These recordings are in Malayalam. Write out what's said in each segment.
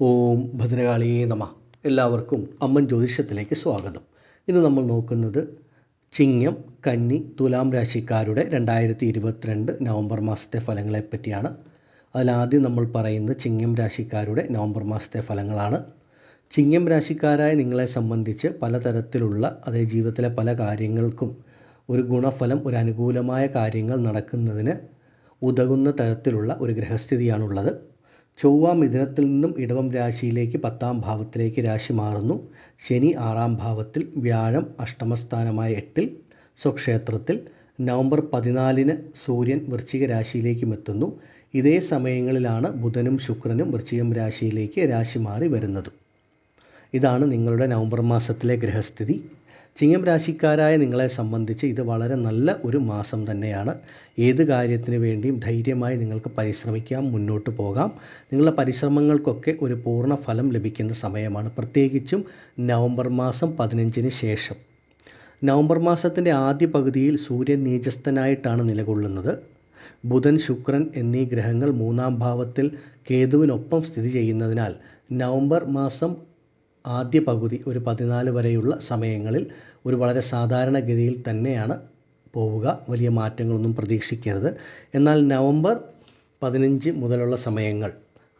ഓം ഭദ്രകാളിയേ നമ. എല്ലാവർക്കും അമ്മൻ ജ്യോതിഷത്തിലേക്ക് സ്വാഗതം. ഇന്ന് നമ്മൾ നോക്കുന്നത് ചിങ്ങം കന്നി തുലാം രാശിക്കാരുടെ രണ്ടായിരത്തി ഇരുപത്തിരണ്ട് നവംബർ മാസത്തെ ഫലങ്ങളെ പറ്റിയാണ്. അതിലാദ്യം നമ്മൾ പറയുന്നത് ചിങ്ങം രാശിക്കാരുടെ നവംബർ മാസത്തെ ഫലങ്ങളാണ്. ചിങ്ങം രാശിക്കാരായ നിങ്ങളെ സംബന്ധിച്ച് പലതരത്തിലുള്ള അതായത് ജീവിതത്തിലെ പല കാര്യങ്ങൾക്കും ഒരു ഗുണഫലം ഒരു അനുകൂലമായ കാര്യങ്ങൾ നടക്കുന്നതിന് ഉതകുന്ന തരത്തിലുള്ള ഒരു ഗ്രഹസ്ഥിതിയാണുള്ളത്. ചൊവ്വ മിഥുനത്തിൽ നിന്നും ഇടവം രാശിയിലേക്ക് പത്താം ഭാവത്തിലേക്ക് രാശി മാറുന്നു. ശനി ആറാം ഭാവത്തിൽ വ്യാഴം അഷ്ടമസ്ഥാനമായ എട്ടിൽ സ്വക്ഷേത്രത്തിൽ. നവംബർ പതിനാലിന് സൂര്യൻ വൃശ്ചിക രാശിയിലേക്കും എത്തുന്നു. ഇതേ സമയങ്ങളിലാണ് ബുധനും ശുക്രനും വൃശ്ചികം രാശിയിലേക്ക് രാശി മാറി വരുന്നത്. ഇതാണ് നിങ്ങളുടെ നവംബർ മാസത്തിലെ ഗ്രഹസ്ഥിതി. ചിങ്ങം രാശിക്കാരായ നിങ്ങളെ സംബന്ധിച്ച് ഇത് വളരെ നല്ല ഒരു മാസം തന്നെയാണ്. ഏത് കാര്യത്തിന് വേണ്ടിയും ധൈര്യമായി നിങ്ങൾക്ക് പരിശ്രമിക്കാം മുന്നോട്ട് പോകാം. നിങ്ങളുടെ പരിശ്രമങ്ങൾക്കൊക്കെ ഒരു പൂർണ ഫലം ലഭിക്കുന്ന സമയമാണ്. പ്രത്യേകിച്ചും നവംബർ മാസം പതിനഞ്ചിന് ശേഷം. നവംബർ മാസത്തിന്റെ ആദ്യ പകുതിയിൽ സൂര്യൻ നീചസ്ഥനായിട്ടാണ് നിലകൊള്ളുന്നത്. ബുധൻ ശുക്രൻ എന്നീ ഗ്രഹങ്ങൾ മൂന്നാം ഭാവത്തിൽ കേതുവിനൊപ്പം സ്ഥിതി ചെയ്യുന്നതിനാൽ നവംബർ മാസം ആദ്യ പകുതി ഒരു പതിനാല് വരെയുള്ള സമയങ്ങളിൽ ഒരു വളരെ സാധാരണഗതിയിൽ തന്നെയാണ് പോവുക. വലിയ മാറ്റങ്ങളൊന്നും പ്രതീക്ഷിക്കരുത്. എന്നാൽ നവംബർ പതിനഞ്ച് മുതലുള്ള സമയങ്ങൾ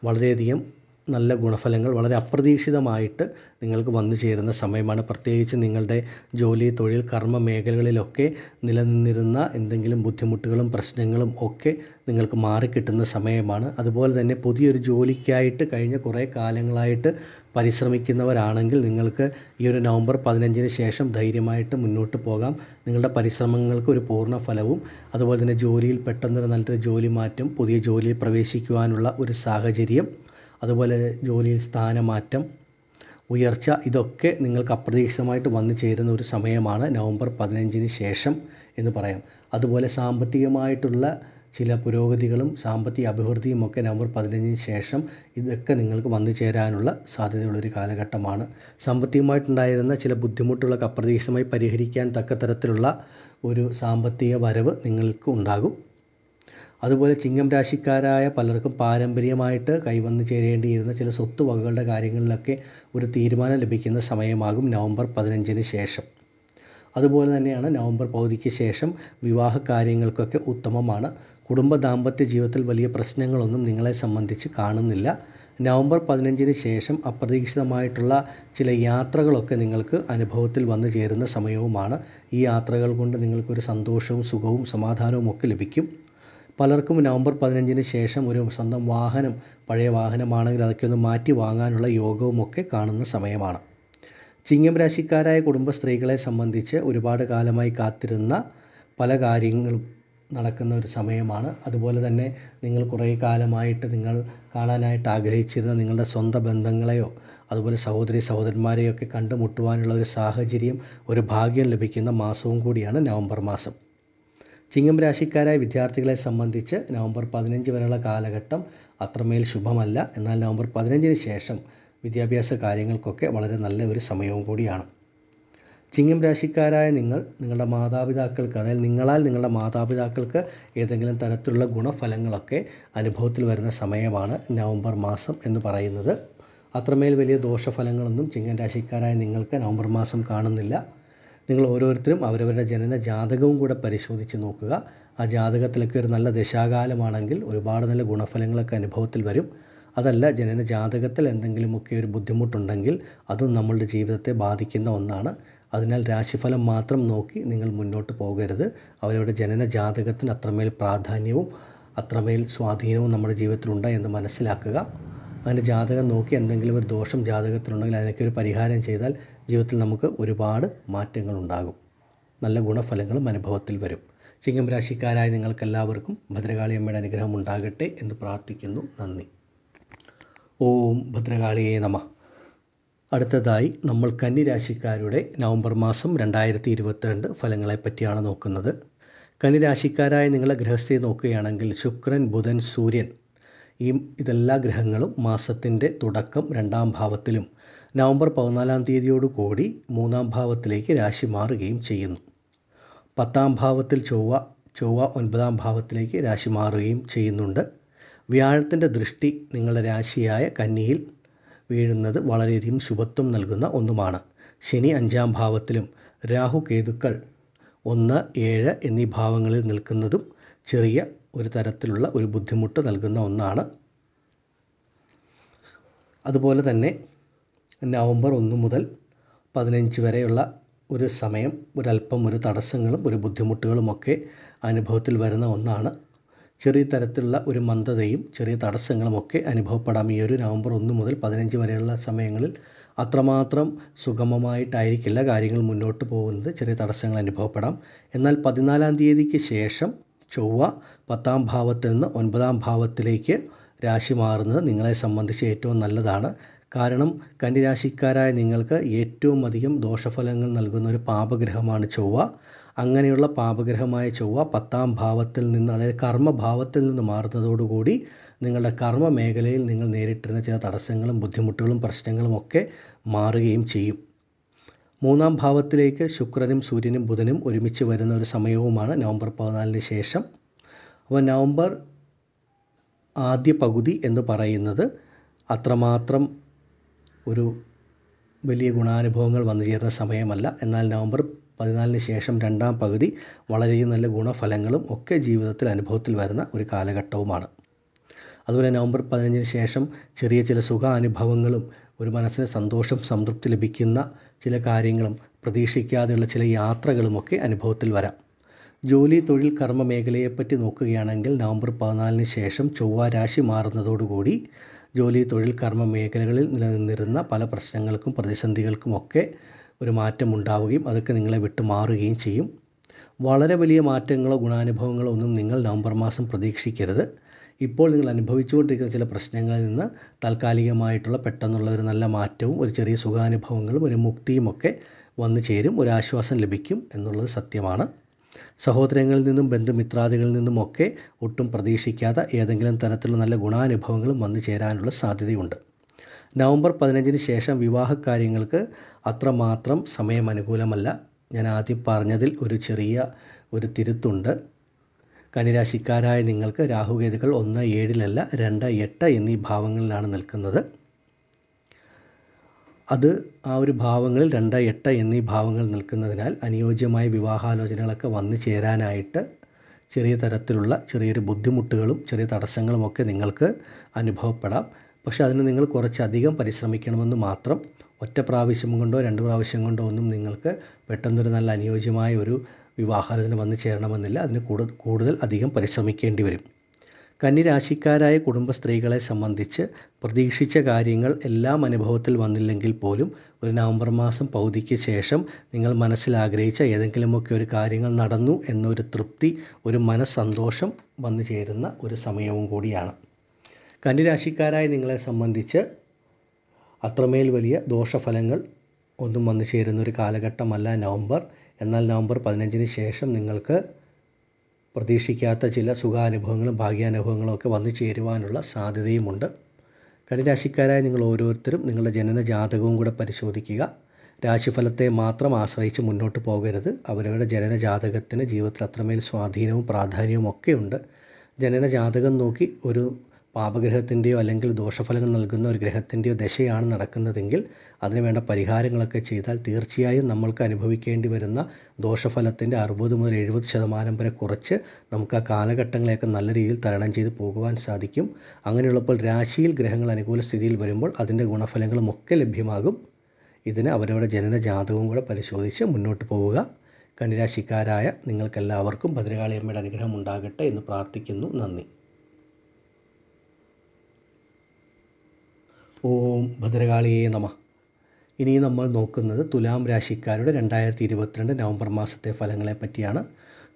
വളരെയധികം നല്ല ഗുണഫലങ്ങൾ വളരെ അപ്രതീക്ഷിതമായിട്ട് നിങ്ങൾക്ക് വന്നു ചേരുന്ന സമയമാണ്. പ്രത്യേകിച്ച് നിങ്ങളുടെ ജോലി തൊഴിൽ കർമ്മ മേഖലകളിലൊക്കെ നിലനിന്നിരുന്ന എന്തെങ്കിലും ബുദ്ധിമുട്ടുകളും പ്രശ്നങ്ങളും ഒക്കെ നിങ്ങൾക്ക് മാറിക്കിട്ടുന്ന സമയമാണ്. അതുപോലെ തന്നെ പുതിയൊരു ജോലിക്കായിട്ട് കഴിഞ്ഞ കുറേ കാലങ്ങളായിട്ട് പരിശ്രമിക്കുന്നവരാണെങ്കിൽ നിങ്ങൾക്ക് ഈ ഒരു നവംബർ പതിനഞ്ചിന് ശേഷം ധൈര്യമായിട്ട് മുന്നോട്ട് പോകാം. നിങ്ങളുടെ പരിശ്രമങ്ങൾക്ക് ഒരു പൂർണ ഫലവും അതുപോലെ തന്നെ ജോലിയിൽ പെട്ടെന്നൊരു നല്ലൊരു ജോലി മാറ്റം പുതിയ ജോലിയിൽ പ്രവേശിക്കുവാനുള്ള ഒരു സാഹചര്യം അതുപോലെ ജോലിയിൽ സ്ഥാനമാറ്റം ഉയർച്ച ഇതൊക്കെ നിങ്ങൾക്ക് അപ്രതീക്ഷിതമായിട്ട് വന്നു ചേരുന്ന ഒരു സമയമാണ് നവംബർ പതിനഞ്ചിന് ശേഷം എന്ന് പറയാം. അതുപോലെ സാമ്പത്തികമായിട്ടുള്ള ചില പുരോഗതികളും സാമ്പത്തിക അഭിവൃദ്ധിയും ഒക്കെ നവംബർ പതിനഞ്ചിന് ശേഷം ഇതൊക്കെ നിങ്ങൾക്ക് വന്നു ചേരാനുള്ള സാധ്യതയുള്ളൊരു കാലഘട്ടമാണ്. സാമ്പത്തികമായിട്ടുണ്ടായിരുന്ന ചില ബുദ്ധിമുട്ടുകളൊക്കെ അപ്രതീക്ഷിതമായി പരിഹരിക്കാൻ തക്ക തരത്തിലുള്ള ഒരു സാമ്പത്തിക വരവ് നിങ്ങൾക്ക് ഉണ്ടാകും. അതുപോലെ ചിങ്ങം രാശിക്കാരായ പലർക്കും പാരമ്പര്യമായിട്ട് കൈവന്നു ചേരേണ്ടിയിരുന്ന ചില സ്വത്ത് വകകളുടെ കാര്യങ്ങളിലൊക്കെ ഒരു തീരുമാനം ലഭിക്കുന്ന സമയമാകും നവംബർ പതിനഞ്ചിന് ശേഷം. അതുപോലെ തന്നെയാണ് നവംബർ പകുതിക്ക് ശേഷം വിവാഹ കാര്യങ്ങൾക്കൊക്കെ ഉത്തമമാണ്. കുടുംബ ദാമ്പത്യ ജീവിതത്തിൽ വലിയ പ്രശ്നങ്ങളൊന്നും നിങ്ങളെ സംബന്ധിച്ച് കാണുന്നില്ല. നവംബർ പതിനഞ്ചിന് ശേഷം അപ്രതീക്ഷിതമായിട്ടുള്ള ചില യാത്രകളൊക്കെ നിങ്ങൾക്ക് അനുഭവത്തിൽ വന്നു ചേരുന്ന സമയവുമാണ്. ഈ യാത്രകൾ കൊണ്ട് നിങ്ങൾക്കൊരു സന്തോഷവും സുഖവും സമാധാനവും ഒക്കെ ലഭിക്കും. പലർക്കും നവംബർ പതിനഞ്ചിന് ശേഷം ഒരു സ്വന്തം വാഹനം പഴയ വാഹനമാണെങ്കിൽ അതൊക്കെ ഒന്ന് മാറ്റി വാങ്ങാനുള്ള യോഗവുമൊക്കെ കാണുന്ന സമയമാണ്. ചിങ്ങം രാശിക്കാരായ കുടുംബ സ്ത്രീകളെ സംബന്ധിച്ച് ഒരുപാട് കാലമായി കാത്തിരുന്ന പല കാര്യങ്ങളും നടക്കുന്ന ഒരു സമയമാണ്. അതുപോലെ തന്നെ നിങ്ങൾ കുറേ കാലമായിട്ട് നിങ്ങൾ കാണാനായിട്ട് ആഗ്രഹിച്ചിരുന്ന നിങ്ങളുടെ സ്വന്തം ബന്ധങ്ങളെയോ അതുപോലെ സഹോദരി സഹോദരന്മാരെയോ ഒക്കെ കണ്ടുമുട്ടുവാനുള്ള ഒരു സാഹചര്യം ഒരു ഭാഗ്യം ലഭിക്കുന്ന മാസവും കൂടിയാണ് നവംബർ മാസം. ചിങ്ങം രാശിക്കാരായ വിദ്യാർത്ഥികളെ സംബന്ധിച്ച് നവംബർ പതിനഞ്ച് വരെയുള്ള കാലഘട്ടം അത്രമേൽ ശുഭമല്ല. എന്നാൽ നവംബർ പതിനഞ്ചിന് ശേഷം വിദ്യാഭ്യാസ കാര്യങ്ങൾക്കൊക്കെ വളരെ നല്ല ഒരു സമയവും കൂടിയാണ്. ചിങ്ങം രാശിക്കാരായ നിങ്ങൾ നിങ്ങളുടെ മാതാപിതാക്കൾക്ക് അതായത് നിങ്ങളാൽ നിങ്ങളുടെ മാതാപിതാക്കൾക്ക് ഏതെങ്കിലും തരത്തിലുള്ള ഗുണഫലങ്ങളൊക്കെ അനുഭവത്തിൽ വരുന്ന സമയമാണ് നവംബർ മാസം എന്ന് പറയുന്നത്. അത്രമേൽ വലിയ ദോഷഫലങ്ങളൊന്നും ചിങ്ങം രാശിക്കാരായ നിങ്ങൾക്ക് നവംബർ മാസം കാണുന്നില്ല. നിങ്ങൾ ഓരോരുത്തരും അവരവരുടെ ജനന ജാതകവും കൂടെ പരിശോധിച്ച് നോക്കുക. ആ ജാതകത്തിലൊക്കെ ഒരു നല്ല ദശാകാലമാണെങ്കിൽ ഒരുപാട് നല്ല ഗുണഫലങ്ങളൊക്കെ അനുഭവത്തിൽ വരും. അതല്ല ജനന ജാതകത്തിൽ എന്തെങ്കിലുമൊക്കെ ഒരു ബുദ്ധിമുട്ടുണ്ടെങ്കിൽ അതും നമ്മളുടെ ജീവിതത്തെ ബാധിക്കുന്ന ഒന്നാണ്. അതിനാൽ രാശിഫലം മാത്രം നോക്കി നിങ്ങൾ മുന്നോട്ട് പോകരുത്. അവരുടെ ജനന ജാതകത്തിന് അത്രമേൽ പ്രാധാന്യവും അത്രമേൽ സ്വാധീനവും നമ്മുടെ ജീവിതത്തിലുണ്ട് എന്ന് മനസ്സിലാക്കുക. അങ്ങനെ ജാതകം നോക്കി എന്തെങ്കിലും ഒരു ദോഷം ജാതകത്തിലുണ്ടെങ്കിൽ അതിനൊക്കെ ഒരു പരിഹാരം ചെയ്താൽ ജീവിതത്തിൽ നമുക്ക് ഒരുപാട് മാറ്റങ്ങൾ ഉണ്ടാകും. നല്ല ഗുണഫലങ്ങളും അനുഭവത്തിൽ വരും. ചിങ്ങം രാശിക്കാരായ നിങ്ങൾക്കെല്ലാവർക്കും ഭദ്രകാളിയമ്മയുടെ അനുഗ്രഹം ഉണ്ടാകട്ടെ എന്ന് പ്രാർത്ഥിക്കുന്നു. നന്ദി. ഓം ഭദ്രകാളിയേ നമ. അടുത്തതായി നമ്മൾ കന്നിരാശിക്കാരുടെ നവംബർ മാസം രണ്ടായിരത്തി ഇരുപത്തിരണ്ട് ഫലങ്ങളെ പറ്റിയാണ് നോക്കുന്നത്. കന്നിരാശിക്കാരായ നിങ്ങളെ ഗ്രഹസ്ഥിതി നോക്കുകയാണെങ്കിൽ ശുക്രൻ ബുധൻ സൂര്യൻ ഈ ഇതെല്ലാ ഗ്രഹങ്ങളും മാസത്തിന്റെ തുടക്കം രണ്ടാം ഭാവത്തിലും നവംബർ പതിനാലാം തീയതിയോടു കൂടി മൂന്നാം ഭാവത്തിലേക്ക് രാശി മാറുകയും ചെയ്യുന്നു. പത്താം ഭാവത്തിൽ ചൊവ്വ ചൊവ്വ ഒൻപതാം ഭാവത്തിലേക്ക് രാശി മാറുകയും ചെയ്യുന്നുണ്ട്. വ്യാഴത്തിന്റെ ദൃഷ്ടി നിങ്ങളുടെ രാശിയായ കന്നിയിൽ വീഴുന്നത് വളരെയധികം ശുഭത്വം നൽകുന്ന ഒന്നുമാണ്. ശനി അഞ്ചാം ഭാവത്തിലും രാഹു കേതുക്കൾ ഒന്ന് ഏഴ് എന്നീ ഭാവങ്ങളിൽ നിൽക്കുന്നതും ചെറിയ ഒരു തരത്തിലുള്ള ഒരു ബുദ്ധിമുട്ട് നൽകുന്ന ഒന്നാണ്. അതുപോലെ തന്നെ നവംബർ ഒന്ന് മുതൽ പതിനഞ്ച് വരെയുള്ള ഒരു സമയം ഒരല്പം ഒരു തടസ്സങ്ങളും ഒരു ബുദ്ധിമുട്ടുകളുമൊക്കെ അനുഭവത്തിൽ വരുന്ന ഒന്നാണ്. ചെറിയ തരത്തിലുള്ള ഒരു മന്ദതയും ചെറിയ തടസ്സങ്ങളും ഒക്കെ അനുഭവപ്പെടാം. ഈ ഒരു നവംബർ ഒന്ന് മുതൽ പതിനഞ്ച് വരെയുള്ള സമയങ്ങളിൽ അത്രമാത്രം സുഗമമായിട്ടായിരിക്കില്ല കാര്യങ്ങൾ മുന്നോട്ട് പോകുന്നത്. ചെറിയ തടസ്സങ്ങൾ അനുഭവപ്പെടാം. എന്നാൽ പതിനാലാം തീയതിക്ക് ശേഷം ചൊവ്വ പത്താം ഭാവത്തിൽ നിന്ന് ഒൻപതാം ഭാവത്തിലേക്ക് രാശി മാറുന്നത് നിങ്ങളെ സംബന്ധിച്ച് ഏറ്റവും നല്ലതാണ്. കാരണം കന്നിരാശിക്കാരായ നിങ്ങൾക്ക് ഏറ്റവും അധികം ദോഷഫലങ്ങൾ നൽകുന്ന ഒരു പാപഗ്രഹമാണ് ചൊവ്വ. അങ്ങനെയുള്ള പാപഗ്രഹമായ ചൊവ്വ പത്താം ഭാവത്തിൽ നിന്ന് അതായത് കർമ്മഭാവത്തിൽ നിന്ന് മാറുന്നതോടുകൂടി നിങ്ങളുടെ കർമ്മ മേഖലയിൽ നിങ്ങൾ നേരിട്ടിരുന്ന ചില തടസ്സങ്ങളും ബുദ്ധിമുട്ടുകളും പ്രശ്നങ്ങളും ഒക്കെ മാറുകയും ചെയ്യും. മൂന്നാം ഭാവത്തിലേക്ക് ശുക്രനും സൂര്യനും ബുധനും ഒരുമിച്ച് വരുന്ന ഒരു സമയവുമാണ് നവംബർ പതിനാലിന് ശേഷം. അപ്പോൾ നവംബർ ആദ്യ പകുതി എന്ന് പറയുന്നത് അത്രമാത്രം ഒരു വലിയ ഗുണാനുഭവങ്ങൾ വന്നു ചേരുന്ന സമയമല്ല. എന്നാൽ നവംബർ പതിനാലിന് ശേഷം രണ്ടാം പകുതി വളരെ നല്ല ഗുണഫലങ്ങളും ഒക്കെ ജീവിതത്തിൽ അനുഭവത്തിൽ വരുന്ന ഒരു കാലഘട്ടവുമാണ്. അതുപോലെ നവംബർ പതിനഞ്ചിന് ശേഷം ചെറിയ ചില സുഖാനുഭവങ്ങളും ഒരു മനസ്സിന് സന്തോഷം സംതൃപ്തി ലഭിക്കുന്ന ചില കാര്യങ്ങളും പ്രതീക്ഷിക്കാതെയുള്ള ചില യാത്രകളുമൊക്കെ അനുഭവത്തിൽ വരാം. ജോലി തൊഴിൽ കർമ്മ മേഖലയെപ്പറ്റി നോക്കുകയാണെങ്കിൽ നവംബർ പതിനാലിന് ശേഷം ചൊവ്വ രാശി മാറുന്നതോടുകൂടി ജോലി തൊഴിൽ കർമ്മ മേഖലകളിൽ നിലനിന്നിരുന്ന പല പ്രശ്നങ്ങൾക്കും പ്രതിസന്ധികൾക്കുമൊക്കെ ഒരു മാറ്റം ഉണ്ടാവുകയും അതൊക്കെ നിങ്ങളെ വിട്ടു മാറുകയും ചെയ്യും. വളരെ വലിയ മാറ്റങ്ങളോ ഗുണാനുഭവങ്ങളോ ഒന്നും നിങ്ങൾ നവംബർ മാസം പ്രതീക്ഷിക്കരുത്. ഇപ്പോൾ നിങ്ങൾ അനുഭവിച്ചുകൊണ്ടിരിക്കുന്ന ചില പ്രശ്നങ്ങളിൽ നിന്ന് താൽക്കാലികമായിട്ടുള്ള പെട്ടെന്നുള്ള ഒരു നല്ല മാറ്റവും ഒരു ചെറിയ സുഖാനുഭവങ്ങളും ഒരു മുക്തിയുമൊക്കെ വന്നു ചേരും. ഒരു ആശ്വാസം ലഭിക്കും എന്നുള്ളത് സത്യമാണ്. സഹോദരങ്ങളിൽ നിന്നും ബന്ധുമിത്രാദികളിൽ നിന്നുമൊക്കെ ഒട്ടും പ്രതീക്ഷിക്കാത്ത ഏതെങ്കിലും തരത്തിലുള്ള നല്ല ഗുണാനുഭവങ്ങളും വന്നു ചേരാനുള്ള സാധ്യതയുണ്ട്. നവംബർ പതിനഞ്ചിന് ശേഷം വിവാഹ കാര്യങ്ങൾക്ക് അത്രമാത്രം സമയം അനുകൂലമല്ല ഞാൻ ആദ്യം പറഞ്ഞതിൽ ഒരു ചെറിയ ഒരു തിരുത്തുണ്ട്. കനിരാശിക്കാരായ നിങ്ങൾക്ക് രാഹുകേതുക്കൾ ഒന്ന് ഏഴിലല്ല രണ്ട് എട്ട് എന്നീ ഭാവങ്ങളിലാണ് നിൽക്കുന്നത്. അത് ആ ഒരു ഭാവങ്ങളിൽ രണ്ട് എട്ട് എന്നീ ഭാവങ്ങൾ നിൽക്കുന്നതിനാൽ അനുയോജ്യമായ വിവാഹാലോചനകളൊക്കെ വന്നു ചേരാനായിട്ട് ചെറിയ തരത്തിലുള്ള ചെറിയൊരു ബുദ്ധിമുട്ടുകളും ചെറിയ തടസ്സങ്ങളുമൊക്കെ നിങ്ങൾക്ക് അനുഭവപ്പെടാം. പക്ഷേ അതിന് നിങ്ങൾ കുറച്ചധികം പരിശ്രമിക്കണമെന്ന് മാത്രം ഒറ്റ പ്രാവശ്യം കൊണ്ടോ രണ്ട് പ്രാവശ്യം കൊണ്ടോ ഒന്നും നിങ്ങൾക്ക് പെട്ടെന്നൊരു നല്ല അനുയോജ്യമായ ഒരു വിവാഹാലോചന വന്നു ചേരണമെന്നില്ല. അതിന് കൂടുതൽ കൂടുതൽ അധികം പരിശ്രമിക്കേണ്ടി വരും. കന്നിരാശിക്കാരായ കുടുംബ സ്ത്രീകളെ സംബന്ധിച്ച് പ്രതീക്ഷിച്ച കാര്യങ്ങൾ എല്ലാം അനുഭവത്തിൽ വന്നില്ലെങ്കിൽ പോലും ഒരു നവംബർ മാസം പകുതിക്ക് ശേഷം നിങ്ങൾ മനസ്സിൽ ആഗ്രഹിച്ച ഏതെങ്കിലുമൊക്കെ ഒരു കാര്യങ്ങൾ നടന്നു എന്നൊരു തൃപ്തി ഒരു മനസ്സന്തോഷം വന്നു ചേരുന്ന ഒരു സമയവും കൂടിയാണ്. കന്നിരാശിക്കാരായ നിങ്ങളെ സംബന്ധിച്ച് അത്രമേൽ വലിയ ദോഷഫലങ്ങൾ ഒന്നും വന്നു ചേരുന്ന ഒരു കാലഘട്ടമല്ല നവംബർ. എന്നാൽ നവംബർ പതിനഞ്ചിന് ശേഷം നിങ്ങൾക്ക് പ്രതീക്ഷിക്കാത്ത ചില സുഖാനുഭവങ്ങളും ഭാഗ്യാനുഭവങ്ങളും ഒക്കെ വന്നു ചേരുവാനുള്ള സാധ്യതയുമുണ്ട്. കന്നിരാശിക്കാരായ നിങ്ങൾ ഓരോരുത്തരും നിങ്ങളുടെ ജനന ജാതകവും കൂടെ പരിശോധിക്കുക. രാശിഫലത്തെ മാത്രം ആശ്രയിച്ച് മുന്നോട്ട് പോകരുത്. അവരവരുടെ ജനന ജാതകത്തിന് ജീവിതത്തിൽ അത്രമേൽ സ്വാധീനവും പ്രാധാന്യവും ഒക്കെയുണ്ട് ജനന ജാതകം നോക്കി ഒരു പാപഗ്രഹത്തിന്റെയോ അല്ലെങ്കിൽ ദോഷഫലങ്ങൾ നൽകുന്ന ഒരു ഗ്രഹത്തിന്റെയോ ദശയാണ് നടക്കുന്നതെങ്കിൽ അതിനുവേണ്ട പരിഹാരങ്ങളൊക്കെ ചെയ്താൽ തീർച്ചയായും നമ്മൾക്ക് അനുഭവിക്കേണ്ടി വരുന്ന ദോഷഫലത്തിന്റെ അറുപത് മുതൽ എഴുപത് ശതമാനം വരെ കുറച്ച് നമുക്ക് ആ കാലഘട്ടങ്ങളെയൊക്കെ നല്ല രീതിയിൽ തരണം ചെയ്ത് പോകുവാൻ സാധിക്കും. അങ്ങനെയുള്ളപ്പോൾ രാശിയിൽ ഗ്രഹങ്ങൾ അനുകൂല സ്ഥിതിയിൽ വരുമ്പോൾ അതിന്റെ ഗുണഫലങ്ങളുമൊക്കെ ലഭ്യമാകും. ഇതിന് അവരവരുടെ ജനന ജാതകവും കൂടെ പരിശോധിച്ച് മുന്നോട്ട് പോവുക. കന്നിരാശിക്കാരായ നിങ്ങൾക്കെല്ലാവർക്കും ഭദ്രകാളിയമ്മയുടെ അനുഗ്രഹം ഉണ്ടാകട്ടെ എന്ന് പ്രാർത്ഥിക്കുന്നു. നന്ദി. ഓം ഭദ്രകാളിയേ നമ. ഇനി നമ്മൾ നോക്കുന്നത് തുലാം രാശിക്കാരുടെ രണ്ടായിരത്തി ഇരുപത്തിരണ്ട് നവംബർ മാസത്തെ ഫലങ്ങളെ പറ്റിയാണ്.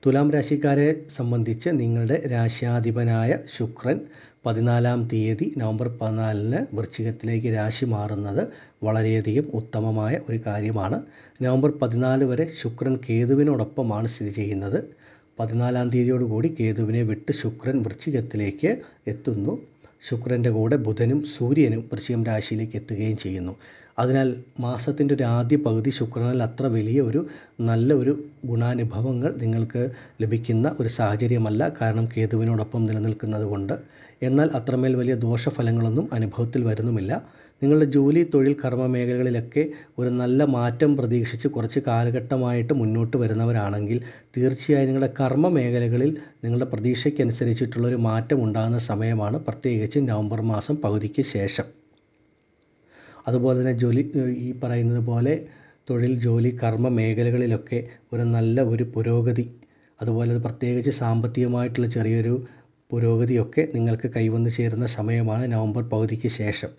തുലാം രാശിക്കാരെ സംബന്ധിച്ച് നിങ്ങളുടെ രാശ്യാധിപനായ ശുക്രൻ പതിനാലാം തീയതി നവംബർ പതിനാലിന് വൃശ്ചികത്തിലേക്ക് രാശി മാറുന്നത് വളരെയധികം ഉത്തമമായ ഒരു കാര്യമാണ്. നവംബർ പതിനാല് വരെ ശുക്രൻ കേതുവിനോടൊപ്പമാണ് സ്ഥിതി ചെയ്യുന്നത്. പതിനാലാം തീയതിയോടുകൂടി കേതുവിനെ വിട്ട് ശുക്രൻ വൃശ്ചികത്തിലേക്ക് എത്തുന്നു. ശുക്രന്റെ കൂടെ ബുധനും സൂര്യനും വൃശ്ചികം രാശിയിലേക്ക് എത്തുകയും ചെയ്യുന്നു. അതിനാൽ മാസത്തിന്റെ ഒരു ആദ്യ പകുതി ശുക്രനിൽ അത്ര വലിയ ഒരു നല്ല ഒരു ഗുണാനുഭവങ്ങൾ നിങ്ങൾക്ക് ലഭിക്കുന്ന ഒരു സാഹചര്യമല്ല കാരണം കേതുവിനോടൊപ്പം നിലനിൽക്കുന്നത് കൊണ്ട്. എന്നാൽ അത്രമേൽ വലിയ ദോഷഫലങ്ങളൊന്നും അനുഭവത്തിൽ വരുന്നുമില്ല. നിങ്ങളുടെ ജോലി തൊഴിൽ കർമ്മ മേഖലകളിലൊക്കെ ഒരു നല്ല മാറ്റം പ്രതീക്ഷിച്ച് കുറച്ച് കാലഘട്ടമായിട്ട് മുന്നോട്ട് വരുന്നവരാണെങ്കിൽ തീർച്ചയായും നിങ്ങളുടെ കർമ്മ മേഖലകളിൽ നിങ്ങളുടെ പ്രതീക്ഷയ്ക്കനുസരിച്ചിട്ടുള്ളൊരു മാറ്റം ഉണ്ടാകുന്ന സമയമാണ് പ്രത്യേകിച്ച് നവംബർ മാസം പകുതിക്ക് ശേഷം. അതുപോലെ തന്നെ ജോലി ഈ പറയുന്നത് പോലെ തൊഴിൽ ജോലി കർമ്മ മേഖലകളിലൊക്കെ ഒരു നല്ല ഒരു പുരോഗതി അതുപോലെ പ്രത്യേകിച്ച് സാമ്പത്തികമായിട്ടുള്ള ചെറിയൊരു പുരോഗതിയൊക്കെ നിങ്ങൾക്ക് കൈവന്നു ചേരുന്ന സമയമാണ് നവംബർ പകുതിക്ക് ശേഷം.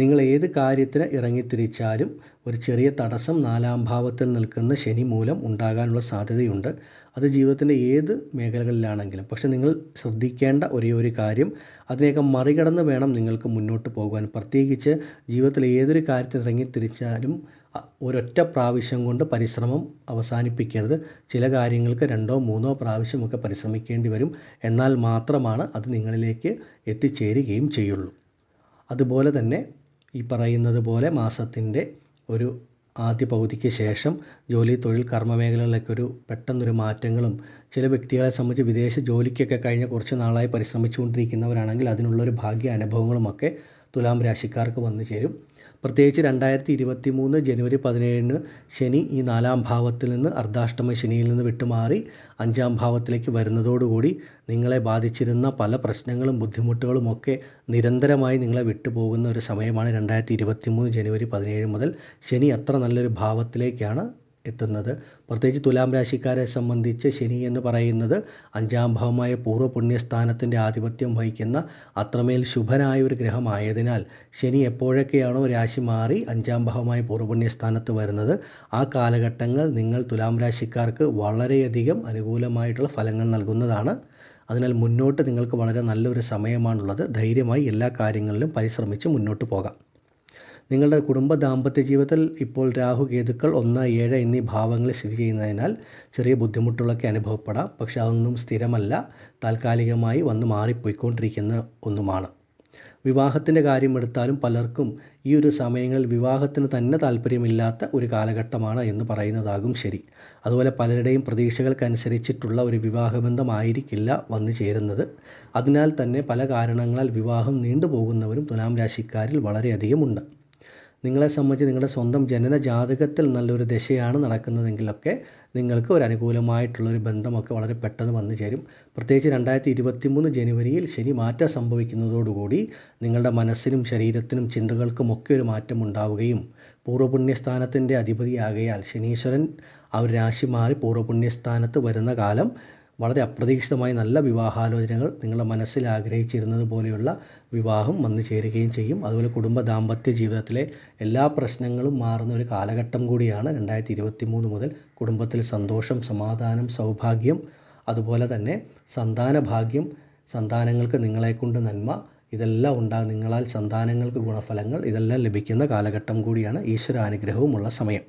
നിങ്ങൾ ഏത് കാര്യത്തിന് ഇറങ്ങിത്തിരിച്ചാലും ഒരു ചെറിയ തടസ്സം നാലാം ഭാവത്തിൽ നിൽക്കുന്ന ശനി മൂലം ഉണ്ടാകാനുള്ള സാധ്യതയുണ്ട്. അത് ജീവിതത്തിന്റെ ഏത് മേഖലകളിലാണെങ്കിലും. പക്ഷെ നിങ്ങൾ ശ്രദ്ധിക്കേണ്ട ഒരേ ഒരു കാര്യം അതിനെയൊക്കെ മറികടന്ന് വേണം നിങ്ങൾക്ക് മുന്നോട്ട് പോകുവാൻ. പ്രത്യേകിച്ച് ജീവിതത്തിൽ ഏതൊരു കാര്യത്തിൽ ഇറങ്ങിത്തിരിച്ചാലും ഒരൊറ്റ പ്രാവശ്യം കൊണ്ട് പരിശ്രമം അവസാനിപ്പിക്കരുത്. ചില കാര്യങ്ങൾക്ക് രണ്ടോ മൂന്നോ പ്രാവശ്യമൊക്കെ പരിശ്രമിക്കേണ്ടി വരും. എന്നാൽ മാത്രമാണ് അത് നിങ്ങളിലേക്ക് എത്തിച്ചേരുകയും ചെയ്യുള്ളൂ. അതുപോലെ തന്നെ ഈ പറയുന്നത് പോലെ മാസത്തിന്റെ ഒരു ആദ്യ പകുതിക്ക് ശേഷം ജോലി തൊഴിൽ കർമ്മ മേഖലകളിലൊക്കെ ഒരു പെട്ടെന്നൊരു മാറ്റങ്ങളും ചില വ്യക്തികളെ സംബന്ധിച്ച് വിദേശ ജോലിക്കൊക്കെ കഴിഞ്ഞ കുറച്ച് നാളായി പരിശ്രമിച്ചുകൊണ്ടിരിക്കുന്നവരാണെങ്കിൽ അതിനുള്ളൊരു ഭാഗ്യ അനുഭവങ്ങളുമൊക്കെ തുലാം രാശിക്കാർക്ക് വന്നു ചേരും. പ്രത്യേകിച്ച് രണ്ടായിരത്തി ഇരുപത്തി മൂന്ന് ജനുവരി പതിനേഴിന് ശനി ഈ നാലാം ഭാവത്തിൽ നിന്ന് അർദ്ധാഷ്ടമ ശനിയിൽ നിന്ന് വിട്ടുമാറി അഞ്ചാം ഭാവത്തിലേക്ക് വരുന്നതോടുകൂടി നിങ്ങളെ ബാധിച്ചിരുന്ന പല പ്രശ്നങ്ങളും ബുദ്ധിമുട്ടുകളും ഒക്കെ നിരന്തരമായി നിങ്ങളെ വിട്ടുപോകുന്ന ഒരു സമയമാണ് രണ്ടായിരത്തി ഇരുപത്തി മൂന്ന് ജനുവരി പതിനേഴ് മുതൽ ശനി അത്ര നല്ലൊരു ഭാവത്തിലേക്കാണ് എത്തുന്നത്. പ്രത്യേകിച്ച് തുലാം രാശിക്കാരെ സംബന്ധിച്ച് ശനി എന്ന് പറയുന്നത് അഞ്ചാം ഭാവമായ പൂർവ പുണ്യസ്ഥാനത്തിന്റെ ആധിപത്യം വഹിക്കുന്ന അത്രമേൽ ശുഭനായ ഒരു ഗ്രഹമായതിനാൽ ശനി എപ്പോഴൊക്കെയാണോ രാശി മാറി അഞ്ചാം ഭാവമായ പൂർവ പുണ്യസ്ഥാനത്ത് വരുന്നത് ആ കാലഘട്ടങ്ങൾ നിങ്ങൾ തുലാം രാശിക്കാർക്ക് വളരെയധികം അനുകൂലമായിട്ടുള്ള ഫലങ്ങൾ നൽകുന്നതാണ്. അതിനാൽ മുന്നോട്ട് നിങ്ങൾക്ക് വളരെ നല്ലൊരു സമയമാണുള്ളത്. ധൈര്യമായി എല്ലാ കാര്യങ്ങളിലും പരിശ്രമിച്ച് മുന്നോട്ട് പോകാം. നിങ്ങളുടെ കുടുംബ ദാമ്പത്യ ജീവിതത്തിൽ ഇപ്പോൾ രാഹു കേതുക്കൾ ഒന്ന് ഏഴ് എന്നീ ഭാവങ്ങളിൽ സ്ഥിതി ചെയ്യുന്നതിനാൽ ചെറിയ ബുദ്ധിമുട്ടുകളൊക്കെ അനുഭവപ്പെടാം. പക്ഷെ അതൊന്നും സ്ഥിരമല്ല. താൽക്കാലികമായി വന്ന് മാറിപ്പോയിക്കൊണ്ടിരിക്കുന്ന ഒന്നുമാണ്. വിവാഹത്തിന്റെ കാര്യമെടുത്താലും പലർക്കും ഈ ഒരു സമയങ്ങളിൽ വിവാഹത്തിന് തന്നെ താല്പര്യമില്ലാത്ത ഒരു കാലഘട്ടമാണ് എന്ന് പറയുന്നതാകും ശരി. അതുപോലെ പലരുടെയും പ്രതീക്ഷകൾക്കനുസരിച്ചിട്ടുള്ള ഒരു വിവാഹബന്ധമായിരിക്കില്ല വന്നു ചേരുന്നത്. അതിനാൽ തന്നെ പല കാരണങ്ങളാൽ വിവാഹം നീണ്ടുപോകുന്നവരും തുലാം രാശിക്കാരിൽ വളരെയധികം ഉണ്ട്. നിങ്ങളെ സംബന്ധിച്ച് നിങ്ങളുടെ സ്വന്തം ജനന ജാതകത്തിൽ നല്ലൊരു ദശയാണ് നടക്കുന്നതെങ്കിലൊക്കെ നിങ്ങൾക്ക് ഒരു അനുകൂലമായിട്ടുള്ളൊരു ബന്ധമൊക്കെ വളരെ പെട്ടെന്ന് വന്നു ചേരും. പ്രത്യേകിച്ച് രണ്ടായിരത്തി ഇരുപത്തി മൂന്ന് ജനുവരിയിൽ ശനി മാറ്റം സംഭവിക്കുന്നതോടുകൂടി നിങ്ങളുടെ മനസ്സിനും ശരീരത്തിനും ചിന്തകൾക്കുമൊക്കെ ഒരു മാറ്റം ഉണ്ടാവുകയും പൂർവപുണ്യസ്ഥാനത്തിന്റെ അധിപതിയാകയാൽ ശനീശ്വരൻ ആ ഒരു രാശി മാറി പൂർവപുണ്യസ്ഥാനത്ത് വരുന്ന കാലം വളരെ അപ്രതീക്ഷിതമായി നല്ല വിവാഹാലോചനകൾ നിങ്ങളുടെ മനസ്സിൽ ആഗ്രഹിച്ചിരുന്നത് പോലെയുള്ള വിവാഹം വന്നു ചേരുകയും ചെയ്യും. അതുപോലെ കുടുംബ ദാമ്പത്യ ജീവിതത്തിലെ എല്ലാ പ്രശ്നങ്ങളും മാറുന്ന ഒരു കാലഘട്ടം കൂടിയാണ് രണ്ടായിരത്തി ഇരുപത്തി മൂന്ന് മുതൽ കുടുംബത്തിൽ സന്തോഷം സമാധാനം സൗഭാഗ്യം അതുപോലെ തന്നെ സന്താന ഭാഗ്യം സന്താനങ്ങൾക്ക് നിങ്ങളെക്കൊണ്ട് നന്മ ഇതെല്ലാം ഉണ്ടാകും നിങ്ങളാൽ സന്താനങ്ങൾക്ക് ഗുണഫലങ്ങൾ ഇതെല്ലാം ലഭിക്കുന്ന കാലഘട്ടം കൂടിയാണ് ഈശ്വരാനുഗ്രഹവുമുള്ള സമയം.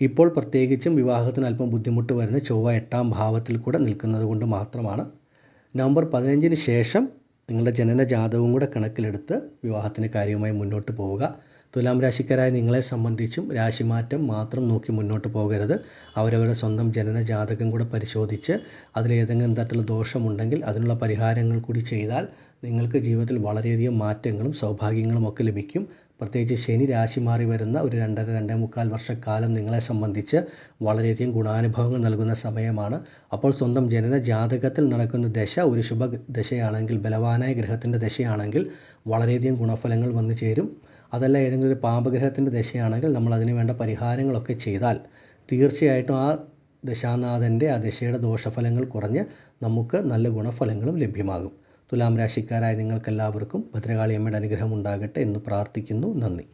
ഇപ്പോൾ പ്രത്യേകിച്ചും വിവാഹത്തിന് അല്പം ബുദ്ധിമുട്ട് വരുന്ന ചൊവ്വ എട്ടാം ഭാവത്തിൽ കൂടെ നിൽക്കുന്നത് കൊണ്ട് മാത്രമാണ്. നവംബർ പതിനഞ്ചിന് ശേഷം നിങ്ങളുടെ ജനന ജാതകവും കൂടെ കണക്കിലെടുത്ത് വിവാഹത്തിന് കാര്യമായി മുന്നോട്ട് പോവുക. തുലാം രാശിക്കാരായ നിങ്ങളെ സംബന്ധിച്ചും രാശിമാറ്റം മാത്രം നോക്കി മുന്നോട്ട് പോകരുത്. അവരവരുടെ സ്വന്തം ജനന ജാതകം കൂടെ പരിശോധിച്ച് അതിലേതെങ്കിലും തരത്തിലുള്ള ദോഷമുണ്ടെങ്കിൽ അതിനുള്ള പരിഹാരങ്ങൾ കൂടി ചെയ്താൽ നിങ്ങൾക്ക് ജീവിതത്തിൽ വളരെയധികം മാറ്റങ്ങളും സൗഭാഗ്യങ്ങളും ഒക്കെ ലഭിക്കും. പ്രത്യേകിച്ച് ശനി രാശി മാറി വരുന്ന ഒരു രണ്ടര രണ്ടേ മുക്കാൽ വർഷക്കാലം നിങ്ങളെ സംബന്ധിച്ച് വളരെയധികം ഗുണാനുഭവങ്ങൾ നൽകുന്ന സമയമാണ്. അപ്പോൾ സ്വന്തം ജനന ജാതകത്തിൽ നടക്കുന്ന ദശ ഒരു ശുഭ ദശയാണെങ്കിൽ ബലവാനായ ഗ്രഹത്തിന്റെ ദശയാണെങ്കിൽ വളരെയധികം ഗുണഫലങ്ങൾ വന്നു ചേരും. അതല്ല ഏതെങ്കിലും ഒരു പാപഗ്രഹത്തിന്റെ ദശയാണെങ്കിൽ നമ്മൾ അതിന് വേണ്ട പരിഹാരങ്ങളൊക്കെ ചെയ്താൽ തീർച്ചയായിട്ടും ആ ദശാനാഥന്റെ ആ ദശയുടെ ദോഷഫലങ്ങൾ കുറഞ്ഞ് നമുക്ക് നല്ല ഗുണഫലങ്ങളും ലഭ്യമാകും. തുലാം രാശിക്കാരായ നിങ്ങൾക്കെല്ലാവർക്കും ഭദ്രകാളി അമ്മയുടെ അനുഗ്രഹം ഉണ്ടാകട്ടെ എന്ന് പ്രാർത്ഥിക്കുന്നു. നന്ദി.